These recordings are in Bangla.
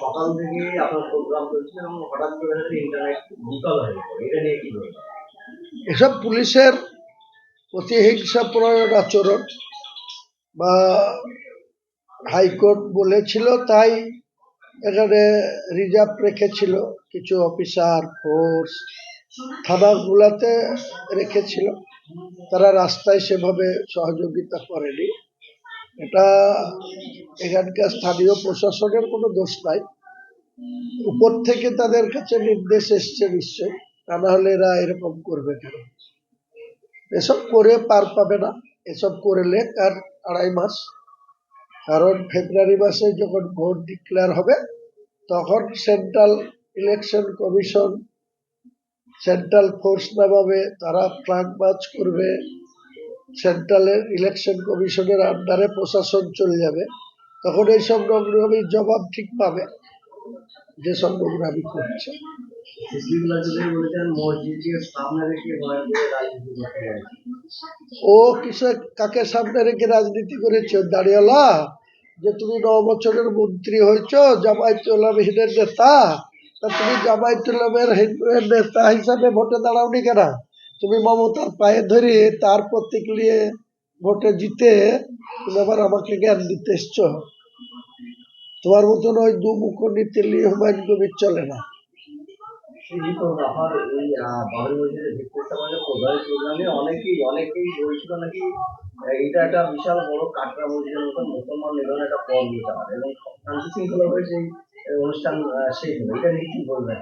সকাল থেকে আপনার প্রোগ্রাম চলছিল এবং হঠাৎ করে ইন্টারনেট বিকল হয়ে এটা নিয়ে কি এসব পুলিশের প্রতিহিংসা প্রয়োগ আচরণ বা হাইকোর্ট বলেছিল, তাই এখানে রিজার্ভ রেখেছিল কিছু অফিসার, ফোর্স, থানাগুলাতে রেখেছিল। তারা রাস্তায় সেভাবে সহযোগিতা করেনি। এটা এখানকার স্থানীয় প্রশাসনের কোনো দোষ নাই। উপর থেকে তাদের কাছে নির্দেশ এসছে নিশ্চয় তা না হলে এরা এরকম করবে কেন? এসব করে পার পাবে না, এসব করলে তার আড়াই মাস। কারণ ফেব্রুয়ারি মাসে যখন ভোট ডিক্লেয়ার হবে, তখন central election commission central force নামাবে, তারা ফ্লাগ মার্চ করবে। সেন্ট্রালের ইলেকশন কমিশনের আন্ডারে প্রশাসন চলে যাবে, তখন এইসব নোংরামির জবাব ঠিক পাবে যেসব নোংরামি করছে। ও কিসে কাকে সামনে রেখে রাজনীতি করেছে? দাঁড়িয়েলা যে তুমি ন বছরের মন্ত্রী হয়েছ জামায়াতুল্লাহ হিনের নেতা, তা তুমি জামায়াতুল্লাহের নেতা হিসাবে ভোটে দাঁড়াওনি কেন? তুমি মমতার পায়ে ধরে তার প্রতীক নিয়ে ভোটে জিতে তুমি আবার আমাকে জ্ঞান দিতে এসছো। তোমার মতন ওই দু মুখ নীতি নিয়ে হুমায়ুন কবির চলে না। অনেকেই অনেকেই বলছিল নাকি এটা একটা বিশাল বড় কাটরা মসজিদের মতন মুসলমান একটা পথ নিতে পারে এবং শান্তি সেই অনুষ্ঠান শেষ হবে। এটা নিয়ে কি বলবেন?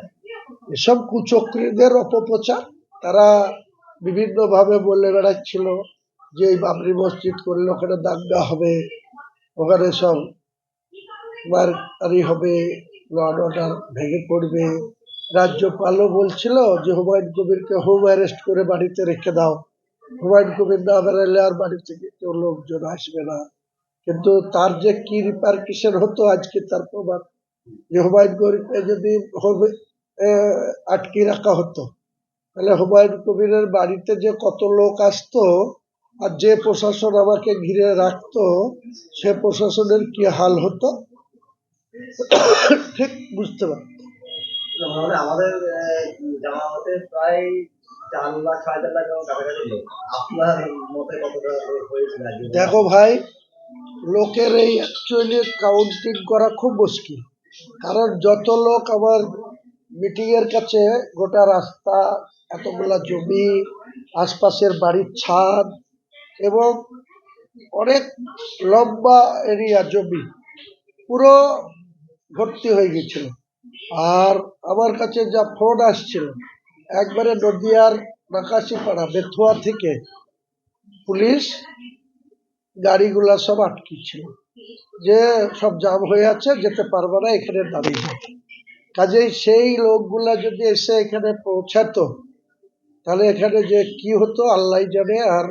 এসব কুচক্রীদের অপপ্রচার তারা বিভিন্নভাবে বলে বেড়াচ্ছিল যে এই বাবরি মসজিদ করলে ওখানে দাঙ্গা হবে, ওখানে সব মারামারি হবে ল অর্ডার ভেঙে পড়বে। রাজ্যপালও বলছিল যে হুমায়ুন কবিরকে হোম অ্যারেস্ট করে বাড়িতে রেখে দাও। হুমায়ুন কবির না বেরোলে আর বাড়ি থেকে কেউ লোকজন আসবে না। কিন্তু তার যে কি রিপার্কিশন হতো আজকে তার প্রমাণ। যে হুমায়ুন কবিরকে যদি আটকে রাখা হতো তাহলে হুমায়ুন কবিরের বাড়িতে যে কত লোক আসতো আর যে প্রশাসন আমাকে ঘিরে রাখতো সে প্রশাসনের কি হাল হতো? ঠিক বুঝতে পারি আমাদের জামাতে প্রায় চার লাখ সাড়ে চার লাখ এরকম কাছাকাছি লোক। আপনার মতে কতটা লোক হয়েছিল আজকে? দেখো ভাই লোকের এই অ্যাকচুয়ালি কাউন্টিং করা খুব মুশকিল। কারণ যত লোক আমার মিটিংয়ের কাছে গোটা রাস্তা এতগুলা জমি, আশপাশের বাড়ির ছাদ এবং অনেক লম্বা এরিয়া জমি পুরো ভর্তি হয়ে গেছিল। আর আমার কাছে যা ফোন আসছিল, একবারে নদিয়ার নাকাশিপাড়া বেথুয়া থেকে পুলিশ গাড়িগুলা সব আটকে ছিল যে সব জাম হয়ে আছে, যেতে পারবে না, এখানে দাঁড়িয়ে কাজেই সেই লোকগুলা যদি এসে এখানে পৌঁছাতো তাহলে এখানে যে কি হতো আল্লাহ জানে আর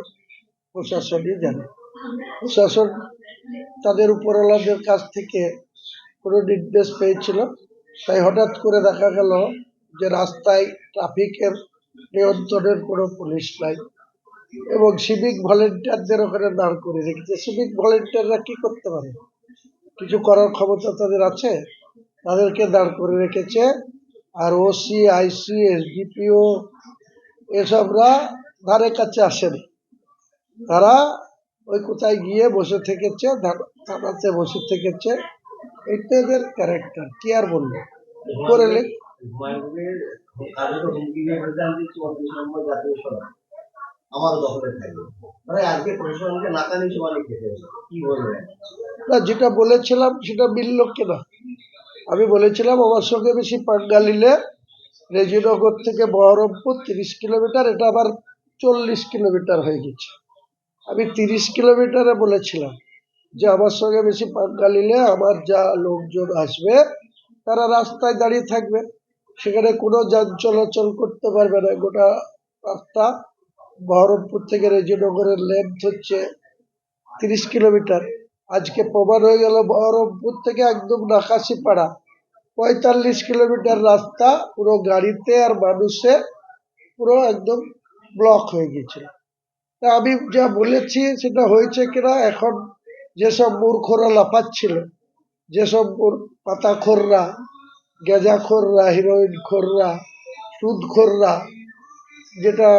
প্রশাসনই জানে। প্রশাসন তাদের উপরওয়ালাদের কাছ থেকে কোনো নির্দেশ পেয়েছিল। তাই হঠাৎ করে দেখা গেল যে রাস্তায় ট্রাফিকের নিয়ন্ত্রণের কোনো পুলিশ নাই এবং সিভিক ভলেন্টিয়ারদের ওখানে দাঁড় করে রেখেছে। সিভিক ভলেন্টিয়াররা কি করতে পারে? কিছু করার ক্ষমতা তাদের আছে? তাদেরকে দাঁড় করে রেখেছে। আর ওসি, আইসি, এসডিপিও এসবরা ধারে কাছে আসেনি। তারা ওই কোথায় গিয়ে বসে থেকেছে থানাতে বসে থেকেছে। এটা এদের ক্যারেক্টার কি আর বলব? করে না। যেটা বলেছিলাম সেটা মিলল কেনা? আমি বলেছিলাম আমার সঙ্গে বেশি পাঙ্গা নিলে রেজিনগর থেকে বহরমপুর তিরিশ কিলোমিটার, এটা আবার চল্লিশ কিলোমিটার হয়ে গেছে। আমি তিরিশ কিলোমিটারে বলেছিলাম যে আমার সঙ্গে বেশি পাঙ্গা নিলে আমার যা লোকজন আসবে, তারা রাস্তায় দাঁড়িয়ে থাকবে। সেখানে কোনো যান চলাচল করতে পারবে না, গোটা রাস্তা। বহরমপুর থেকে রেজিনগরের লেন্থ হচ্ছে তিরিশ কিলোমিটার। আজকে প্রমাণ হয়ে গেল বহরমপুর থেকে একদম নাকাশিপাড়া। পঁয়তাল্লিশ কিলোমিটার রাস্তা, পুরো গাড়িতে আর মানুষে পুরো একদম ব্লক হয়ে গেছিল তা আমি যা বলেছি সেটা হয়েছে কিনা, এখন যেসব মূর্খরা লাফাচ্ছিল, যেসব ওর পাতাখোররা, গেজাখোররা হিরোইন খোররা সুদখোররা, যেটা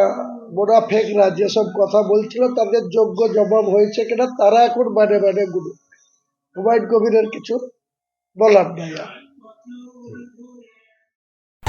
মোনাফেকরা যেসব কথা বলছিল তাদের যোগ্য জবাব হয়েছে কিনা, তারা এখন মানে মানে গুরু। হুমায়ুন কবিরের কিছু বলার নাই আর।